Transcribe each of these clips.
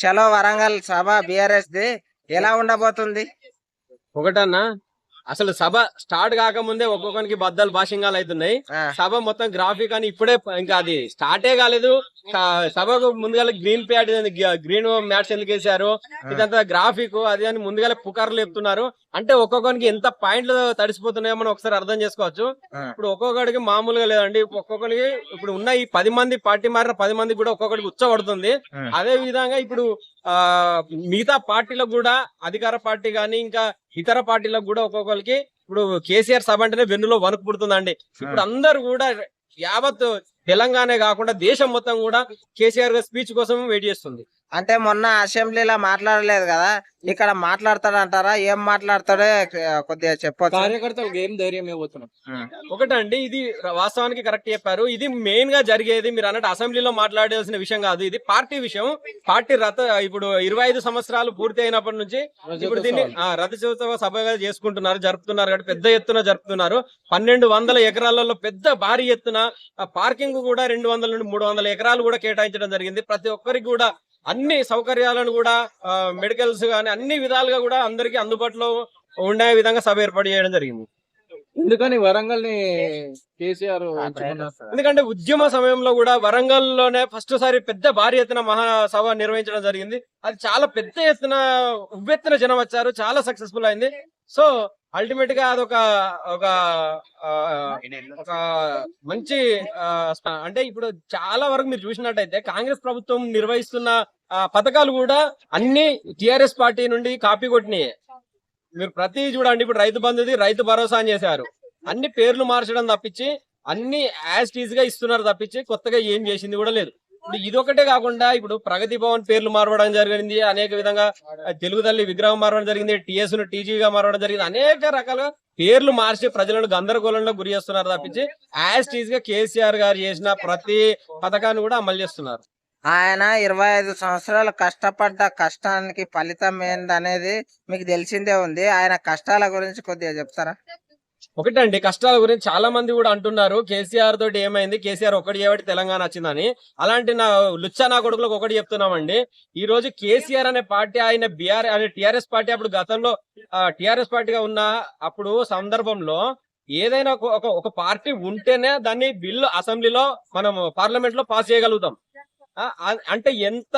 చలో వరంగల్ సభ BRS the ఎలా ఉండబోతుంది? ఒకటన్నా? అసలు సభ స్టార్ట్ కాకముందే ఒక్కొక్కరికి బద్దలు భాషంగాలు అవుతున్నాయి సభ మొత్తం గ్రాఫిక్ అని ఇప్పుడే ఇంకా అది స్టార్టే కాలేదు. సభకు ముందుగా గ్రీన్ ప్యాడ్ గ్రీన్ మ్యాట్స్ ఎందుకు వేసారు ఇదంతా గ్రాఫిక్ అది అని ముందుగా పుకార్లు చెప్తున్నారు. అంటే ఒక్కొక్కరికి ఎంత పాయింట్లు తడిసిపోతున్నాయో మనం ఒకసారి అర్థం చేసుకోవచ్చు. ఇప్పుడు ఒక్కొక్కడికి మామూలుగా లేదండి. ఒక్కొక్కరికి ఇప్పుడు ఉన్న ఈ పది మంది పార్టీ మారిన పది మంది కూడా ఒక్కొక్కడికి ఉచ్చబడుతుంది. అదే విధంగా ఇప్పుడు మిగతా పార్టీలకు కూడా అధికార పార్టీ కానీ ఇంకా ఇతర పార్టీలకు కూడా ఒక్కొక్కరికి ఇప్పుడు కేసీఆర్ సభ అంటేనే వెన్నులో వణుకు పుడుతుందండి. ఇప్పుడు అందరు కూడా యావత్ తెలంగాణ కాకుండా దేశం మొత్తం కూడా కేసీఆర్ స్పీచ్ కోసం వెయిట్ చేస్తుంది. అంటే మొన్న అసెంబ్లీలో మాట్లాడలేదు కదా ఇక్కడ మాట్లాడతాడంటారా ఏం మాట్లాడతాడో కొద్దిగా చెప్పొచ్చు. కార్యకర్తలకు ఏం ధైర్యం ఇవ్వబోతున్నాం ఒకటండి ఇది వాస్తవానికి కరెక్ట్ చెప్పారు. ఇది మెయిన్గా జరిగేది మీరు అన్నట్టు అసెంబ్లీలో మాట్లాడాల్సిన విషయం కాదు ఇది. పార్టీ విషయం. పార్టీ రథ ఇప్పుడు ఇరవై ఐదు సంవత్సరాలు పూర్తి అయినప్పటి నుంచి ఇప్పుడు దీన్ని ఆ, రథోత్సవ సభగా చేసుకుంటున్నారు జరుపుతున్నారు కాబట్టి పెద్ద ఎత్తున జరుపుతున్నారు. పన్నెండు వందల ఎకరాలలో పెద్ద భారీ ఎత్తున పార్కింగ్ కూడా రెండు వందల నుండి మూడు వందల ఎకరాలు కూడా కేటాయించడం జరిగింది. ప్రతి ఒక్కరికి కూడా అన్ని సౌకర్యాలను కూడా మెడికల్స్ గానీ అన్ని విధాలుగా కూడా అందరికి అందుబాటులో ఉండే విధంగా సభ ఏర్పాటు చేయడం జరిగింది. ఎందుకని వరంగల్ని కేసీఆర్ ఎంచుకున్నారు? ఎందుకంటే ఉద్యమ సమయంలో కూడా వరంగల్లోనే ఫస్ట్ సారి పెద్ద భారీ ఎత్తున మహాసభ నిర్వహించడం జరిగింది. అది చాలా పెద్ద ఎత్తున ఉవ్వెత్తున జనం వచ్చారు చాలా సక్సెస్ఫుల్ అయింది. సో అల్టిమేట్గా అదొక ఒక ఒక మంచి అంటే ఇప్పుడు చాలా వరకు మీరు చూసినట్టయితే కాంగ్రెస్ ప్రభుత్వం నిర్వహిస్తున్న పథకాలు కూడా అన్ని టిఆర్ఎస్ పార్టీ నుండి కాపీ కొట్టినాయి. మీరు ప్రతి చూడండి ఇప్పుడు రైతు బంధుది రైతు భరోసా అని చేశారు. అన్ని పేర్లు మార్చడం తప్పించి అన్ని యాజ్ టీజ్గా ఇస్తున్నారు తప్పించి కొత్తగా ఏం చేసింది కూడా లేదు. ఇప్పుడు ఇదొకటే కాకుండా ఇప్పుడు ప్రగతి భవన్ పేర్లు మార్వడం జరిగింది. అనేక విధంగా తెలుగు తల్లి విగ్రహం మారవడం జరిగింది. టీఎస్ను టీజీగా మారవడం జరిగింది. అనేక రకాలుగా పేర్లు మార్చి ప్రజలను గందరగోళంలో గురి చేస్తున్నారు తప్పించి యాజ్ టీజ్గా కేసీఆర్ గారు చేసిన ప్రతి పథకాన్ని కూడా అమలు చేస్తున్నారు. ఆయన ఇరవై ఐదు సంవత్సరాలు కష్టపడ్డ కష్టానికి ఫలితం ఏందనేది మీకు తెలిసిందే ఉంది. ఆయన కష్టాల గురించి కొద్దిగా చెప్తారా? ఒకటండి కష్టాల గురించి చాలా మంది కూడా అంటున్నారు. కేసీఆర్ తోటి ఏమైంది? కేసీఆర్ ఒకటి చేయబట్టి తెలంగాణ వచ్చిందని. అలాంటి నా లుచ్చా నా కొడుకులకు ఒకటి చెప్తున్నామండి. ఈ రోజు కేసీఆర్ అనే పార్టీ ఆయన బీఆర్ అనే టిఆర్ఎస్ పార్టీ అప్పుడు గతంలో టిఆర్ఎస్ పార్టీగా ఉన్న అప్పుడు సందర్భంలో ఏదైనా ఒక- ఒక ఒక పార్టీ ఉంటేనే దాన్ని బిల్లు అసెంబ్లీలో మనం పార్లమెంట్లో పాస్ చేయగలుగుతాం. అంటే ఎంత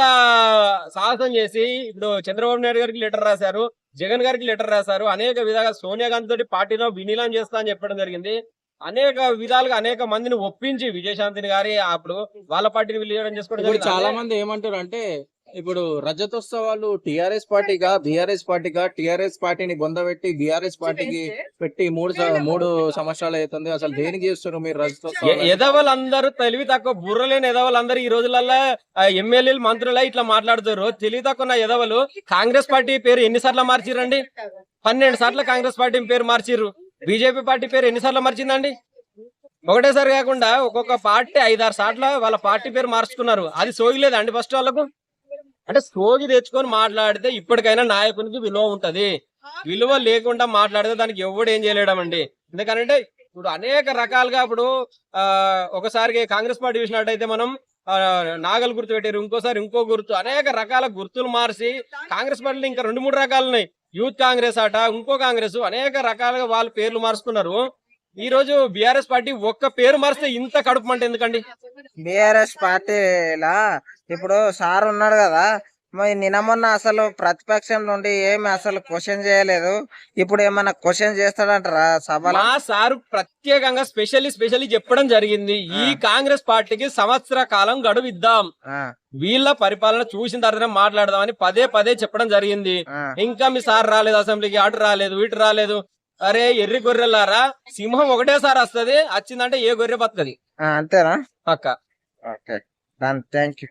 సాహసం చేసి ఇప్పుడు చంద్రబాబు నాయుడు గారికి లెటర్ రాశారు. జగన్ గారికి లెటర్ రాశారు అనేక విధాలుగా సోనియా గాంధీ తోటి పార్టీలో విలీనం చేస్తా అని చెప్పడం జరిగింది అనేక విధాలుగా అనేక మందిని ఒప్పించి విజయశాంతిని గారి అప్పుడు వాళ్ళ పార్టీని విలీనం చేసుకోవడం. చాలా మంది ఏమంటారు అంటే ఇప్పుడు రజతోత్సవాలు టిఆర్ఎస్ పార్టీగా బీఆర్ఎస్ పార్టీగా టిఆర్ఎస్ పార్టీని బొందబెట్టి బీఆర్ఎస్ పార్టీకి పెట్టి మూడు మూడు సంవత్సరాలు అవుతుంది. అసలు దేనికి చేస్తారు మీరు రజతోత్సవాలు? ఎదవలందరూ తెలివి తక్కువ బుర్రలేని ఎదవలందరూ ఈ రోజులలో ఎమ్మెల్యేలు మంత్రులు ఇట్లా మాట్లాడుతారు తెలివి తక్కువ ఎదవలు కాంగ్రెస్ పార్టీ పేరు ఎన్నిసార్లు మార్చిరండి పన్నెండు సార్లు కాంగ్రెస్ పార్టీ పేరు మార్చిర్రు. బీజేపీ పార్టీ పేరు ఎన్నిసార్లు మార్చిందండి? ఒకటేసారి కాకుండా ఒక్కొక్క పార్టీ ఐదారు సార్లు వాళ్ళ పార్టీ పేరు మార్చుకున్నారు. అది సోగిలేదండి ఫస్ట్ వాళ్ళకు? అంటే సోగి తెచ్చుకొని మాట్లాడితే ఇప్పటికైనా నాయకునికి విలువ ఉంటది. విలువ లేకుండా మాట్లాడితే దానికి ఎవడు ఏం చేయలేడమండి? ఎందుకంటే ఇప్పుడు అనేక రకాలుగా ఇప్పుడు ఆ ఒకసారి కాంగ్రెస్ పార్టీ చూసినట్టయితే మనం నాగల్ గుర్తు పెట్టారు ఇంకోసారి ఇంకో గుర్తు అనేక రకాల గుర్తులు మార్చి కాంగ్రెస్ పార్టీలో ఇంకా రెండు మూడు రకాలు ఉన్నాయి. యూత్ కాంగ్రెస్ అట ఇంకో కాంగ్రెస్ అనేక రకాలుగా వాళ్ళ పేర్లు మార్చుకున్నారు. ఈ రోజు బీఆర్ఎస్ పార్టీ ఒక్క పేరు మారిస్తే ఇంత కడుపు మంట ఎందుకండి? బిఆర్ఎస్ పార్టీలా ఇప్పుడు సార్ ఉన్నాడు కదా మరి నిన్న మొన్న అసలు ప్రతిపక్షం నుండి ఏమి అసలు క్వశ్చన్ చేయలేదు. ఇప్పుడు ఏమన్నా క్వశ్చన్ చేస్తాడంటారా సభలో? మా సారు ప్రత్యేకంగా స్పెషల్లీ స్పెషల్లీ చెప్పడం జరిగింది. ఈ కాంగ్రెస్ పార్టీకి సంవత్సర కాలం గడువు ఇద్దాం వీళ్ళ పరిపాలన చూసిన తర్వాత మాట్లాడదామని పదే పదే చెప్పడం జరిగింది. ఇంకా మీ సార్ రాలేదు అసెంబ్లీకి అటు రాలేదు ఇటు రాలేదు. అరే ఎర్రి గొర్రెలారా సింహం ఒకటేసారి వస్తది వచ్చిందంటే ఏ గొర్రె బతుకది? అంతేనా? పక్క. ఓకే. Thank you